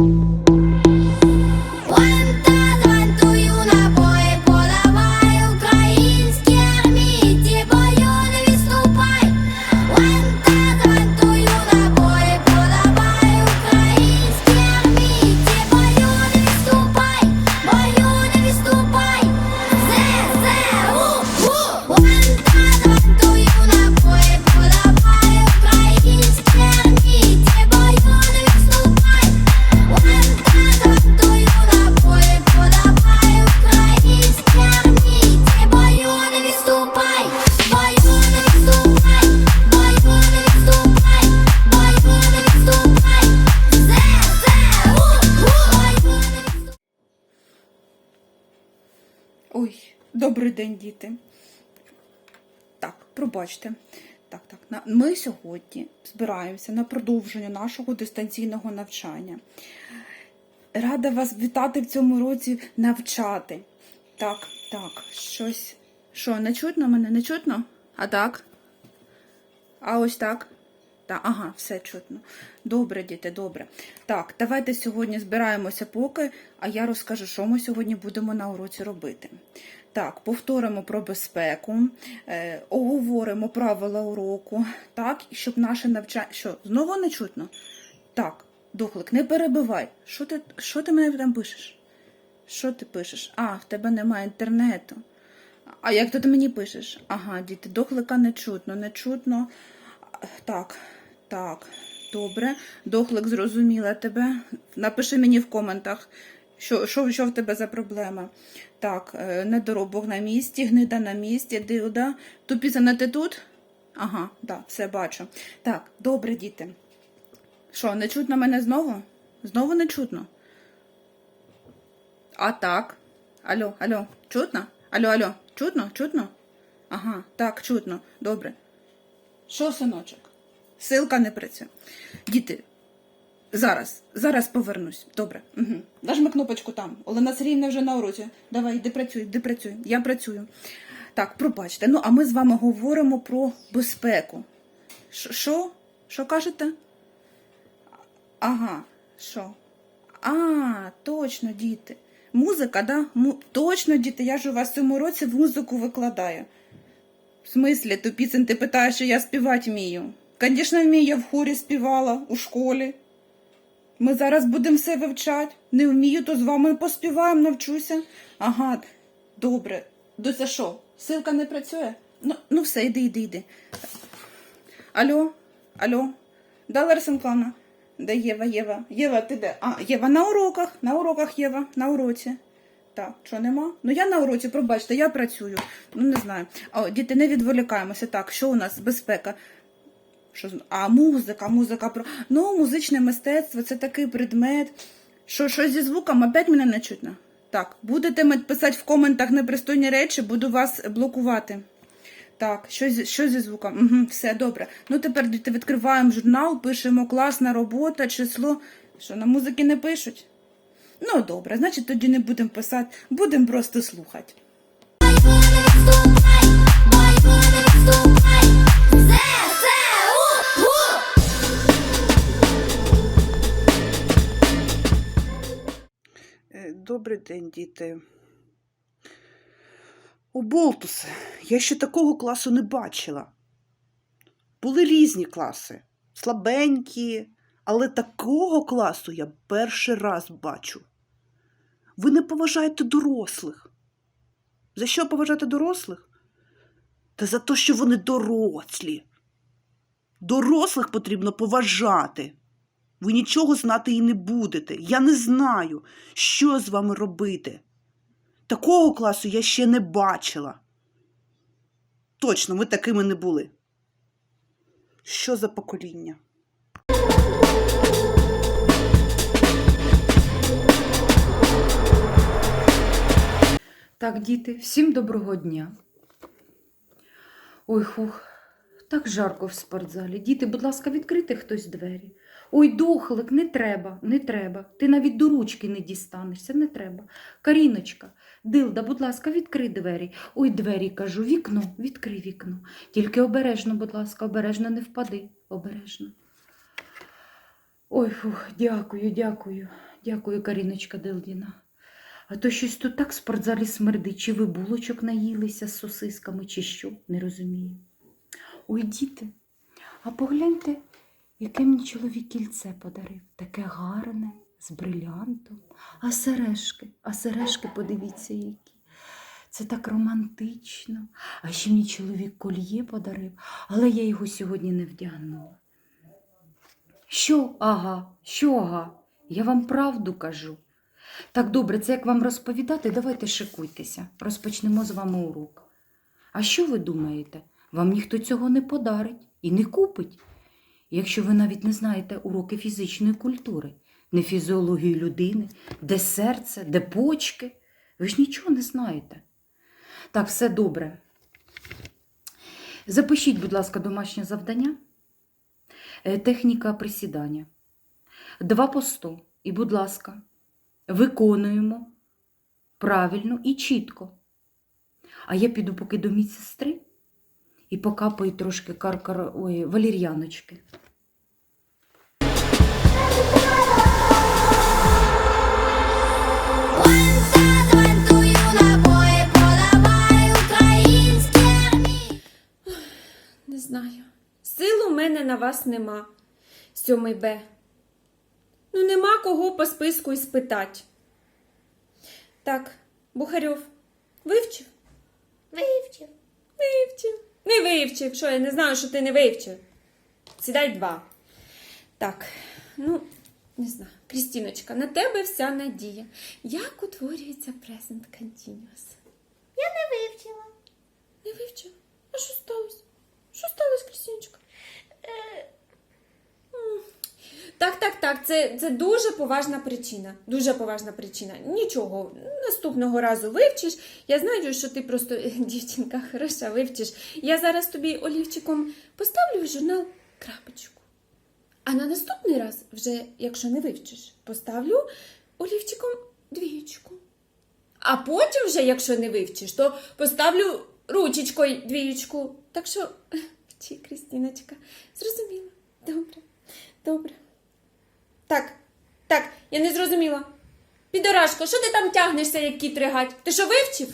you. Ой, добрий день, діти. Так, пробачте. Так, так. Ми сьогодні збираємося на продовження нашого дистанційного навчання. Рада вас вітати в цьому році навчати. Так, так, щось. Що, не чутно мене? Не чутно? А так? А ось так? Так, ага, все чутно. Добре, діти, добре. Так, давайте сьогодні збираємося поки, а я розкажу, що ми сьогодні будемо на уроці робити. Так, повторимо про безпеку, е, оговоримо правила уроку, так, щоб наше навчання. Що, знову не чутно? Так, духлик, не перебивай. Що ти, що ти мене там пишеш? Що ти пишеш? А, в тебе немає інтернету. А як ти мені пишеш? Ага, діти, дохлика не чутно, не чутно. Так, так, добре. Дохлик зрозуміла тебе. Напиши мені в коментах, що, що, що в тебе за проблема. Так, е, недоробок на місці, гнида на місці, дилда. Тупізана ти тут? Ага, да, все бачу. Так, добре, діти. Що, не чутно мене знову? Знову не чутно? А так. Алло, алло, чутно? Алло, алло, чутно? Чутно? Ага, так, чутно. Добре. Що, синочок? Силка не працює. Діти, зараз, зараз повернусь. Добре. Угу. Нажми кнопочку там. Олена Сергіївна вже на уроці. Давай, йди працюй, йди працюй. Я працюю. Так, пробачте. Ну, а ми з вами говоримо про безпеку. Що? Що кажете? Ага, що? А, точно, діти. Музика, да? Му... Точно, діти, я ж у вас в цьому році музику викладаю. В смислі, тупіцин, ти питаєш, що я співати вмію? Звісно, вмію, я в хорі співала у школі. Ми зараз будемо все вивчати. Не вмію, то з вами поспіваємо, навчуся. Ага, добре. Дося що? Силка не працює? Ну, ну все, йди, йди, йди. Алло, алло, да, Лариса Миколаївна? Де Єва, Єва? Єва, ти де? А, Єва на уроках, на уроках Єва, на уроці. Так, що нема? Ну я на уроці, пробачте, я працюю. Ну не знаю. О, діти, не відволікаємося. Так, що у нас? Безпека. Що, а музика, музика про. Ну, музичне мистецтво це такий предмет. Що, що зі звуком? Опять мене не чутно? Так, будете писати в коментах непристойні речі, буду вас блокувати. Так, що зі, що зі звуком? Угу, все добре. Ну тепер діти відкриваємо журнал, пишемо класна робота, число. Що на музики не пишуть? Ну добре, значить тоді не будемо писати, будемо просто слухати. Е, Добрий день, діти. О, Болтусе, я ще такого класу не бачила. Були різні класи, слабенькі, але такого класу я перший раз бачу. Ви не поважаєте дорослих. За що поважати дорослих? Та за те, що вони дорослі. Дорослих потрібно поважати. Ви нічого знати і не будете. Я не знаю, що з вами робити. Такого класу я ще не бачила. Точно, ми такими не були. Що за покоління? Так, діти, всім доброго дня. Ой, хух, так жарко в спортзалі. Діти, будь ласка, відкрийте хтось двері. Ой, дохлик, не треба, не треба. Ти навіть до ручки не дістанешся, не треба. Каріночка, Дилда, будь ласка, відкрий двері. Ой, двері кажу, вікно, відкрий вікно. Тільки обережно, будь ласка, обережно не впади. Обережно. Ой, фух, дякую, дякую, дякую, Каріночка Делдіна. А то щось тут так в спортзалі смердить, чи ви булочок наїлися з сосисками, чи що, не розумію. Ой, діти, а погляньте, яке мені чоловік кільце подарив. Таке гарне, з брилянтом. А сережки, а сережки, подивіться, які. Це так романтично. А ще мені чоловік кольє подарив, але я його сьогодні не вдягнула. Що, ага, що, ага? Я вам правду кажу. Так добре, це як вам розповідати, давайте шикуйтеся. Розпочнемо з вами урок. А що ви думаєте? Вам ніхто цього не подарить і не купить. Якщо ви навіть не знаєте уроки фізичної культури, не фізіологію людини, де серце, де почки, ви ж нічого не знаєте. Так, все добре. Запишіть, будь ласка, домашнє завдання. Е, Техніка присідання. Два по сто. І, будь ласка, виконуємо правильно і чітко. А я піду поки до медсестри і покапаю трошки каркар... Ой, валір'яночки. Не знаю. Сил у мене на вас нема. Сьомий Б. Ну, нема кого по списку і спитати. Так, Бухарьов, вивчив? Вивчив. Вивчив. Не вивчив. Що, я не знаю, що ти не вивчив. Сідай два. Так, ну, не знаю. Крістіночка, на тебе вся надія. Як утворюється present continuous? Я не вивчила. Не вивчив? А що сталося? Що сталося, Крістіночка? М. Так, так, так, це, це дуже поважна причина. Дуже поважна причина. Нічого, наступного разу вивчиш. Я знаю, що ти просто дівчинка хороша, вивчиш. Я зараз тобі олівчиком поставлю в журнал крапочку. А на наступний раз, вже якщо не вивчиш, поставлю олівчиком двієчку. А потім, вже, якщо не вивчиш, то поставлю ручечкою двієчку. Так що вчи, Крістіночка. Зрозуміла. Добре, добре. Так, так, я не зрозуміла. Підорашко, що ти там тягнешся, як кіт ригать? Ти що вивчив?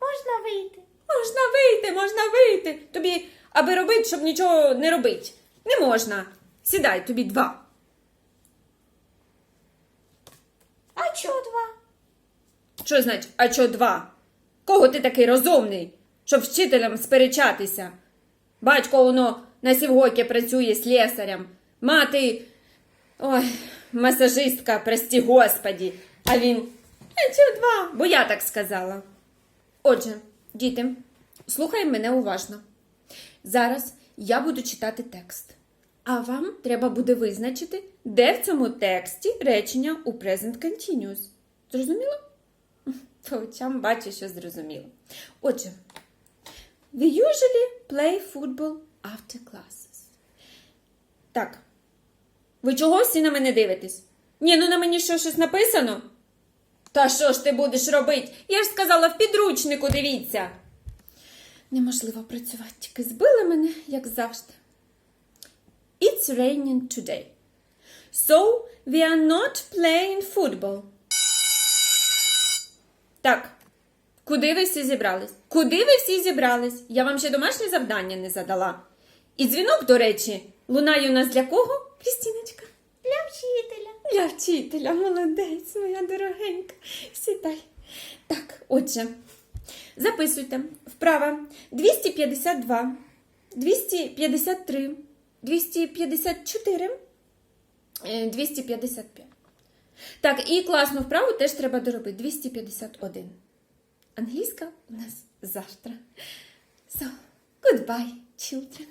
Можна вийти. Можна вийти, можна вийти. Тобі, аби робити, щоб нічого не робити. Не можна. Сідай, тобі два. А чого два? Що значить, а чо два? Кого ти такий розумний, щоб вчителям сперечатися? Батько воно на сівгокі працює слесарем. Мати. Ой, масажистка, прості господі. А він. А чо два? Бо я так сказала. Отже, діти, слухай мене уважно. Зараз я буду читати текст. А вам треба буде визначити, де в цьому тексті речення у present continuous. Зрозуміло? По очам бачу, що зрозуміло. Отже, we usually play football after classes. Так. Ви чого всі на мене дивитесь? Ні, ну на мені що щось написано? Та що ж ти будеш робити? Я ж сказала в підручнику, дивіться. Неможливо працювати, тільки збили мене, як завжди. It's raining today. So we are not playing football. Так, куди ви всі зібрались? Куди ви всі зібрались? Я вам ще домашнє завдання не задала. І дзвінок, до речі, лунає у нас для кого? Крістіночка. Для вчителя. Молодець, моя дорогенька. Сідай. Так, отже, записуйте. Вправа 252, 253, 254, е, 255. Так, і класну вправу теж треба доробити. 251. Англійська у нас завтра. So, goodbye, children.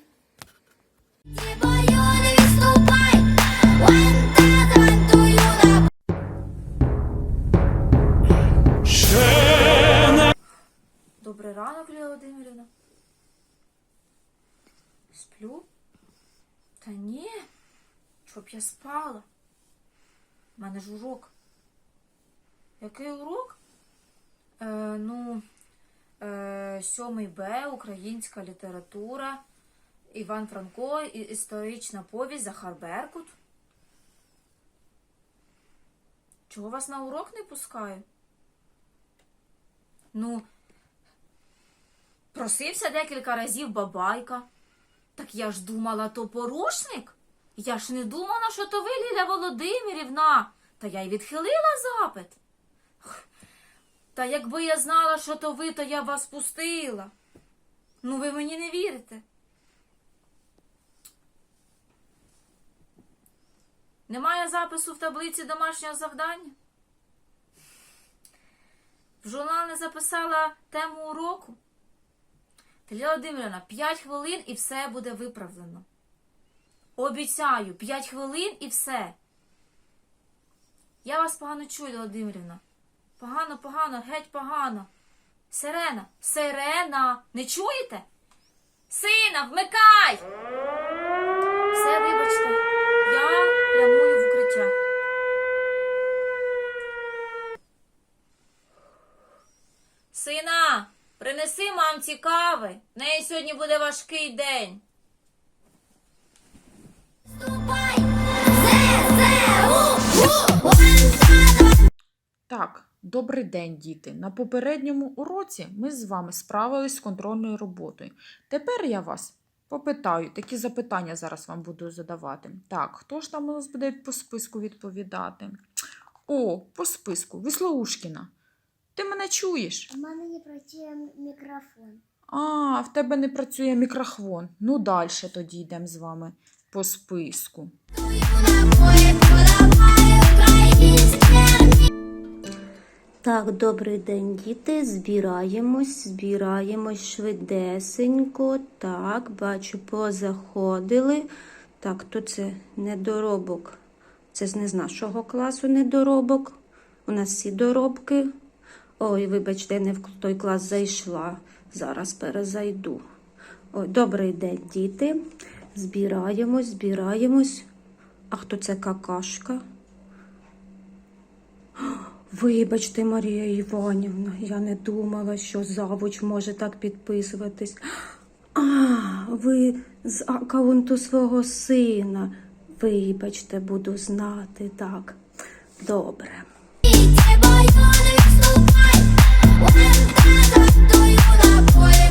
Та ні, щоб я спала. У мене ж урок. Який урок? Е, ну, е, 7 Б, українська література, Іван Франко, історична повість Захар Беркут. Чого вас на урок не пускають? Ну, просився декілька разів бабайка. Так я ж думала, то порушник. Я ж не думала, що то ви, Ліля Володимирівна. Та я й відхилила запит. Та якби я знала, що то ви, то я вас пустила. Ну, ви мені не вірите. Немає запису в таблиці домашнього завдання? В журнал не записала тему уроку? Лілія Володимирівна, 5 хвилин і все буде виправлено. Обіцяю, 5 хвилин і все. Я вас погано чую, Лілія Володимирівна. Погано, погано, геть погано. Сирена, сирена, не чуєте? Сина, вмикай! Все, вибачте, я прямую в укриття. Сина, принеси мамці кави. В неї сьогодні буде важкий день. Так, добрий день, діти. На попередньому уроці ми з вами справились з контрольною роботою. Тепер я вас попитаю, такі запитання зараз вам буду задавати. Так, хто ж там у нас буде по списку відповідати? О, по списку, Віслоушкіна. Ти мене чуєш? У мене не працює мікрофон. А, в тебе не працює мікрофон. Ну, далі тоді йдемо з вами по списку. Так, добрий день, діти. Збираємось, збираємось швидесенько. Так, бачу, позаходили. Так, то це недоробок. Це не з нашого класу недоробок. У нас всі доробки. Ой, вибачте, не в той клас зайшла. Зараз перезайду. Ой, добрий день, діти. Збираємось, збираємось. А хто це какашка? Вибачте, Марія Іванівна, я не думала, що завуч може так підписуватись. А, ви з аккаунту свого сина. Вибачте, буду знати так. Добре. Soy una poeta.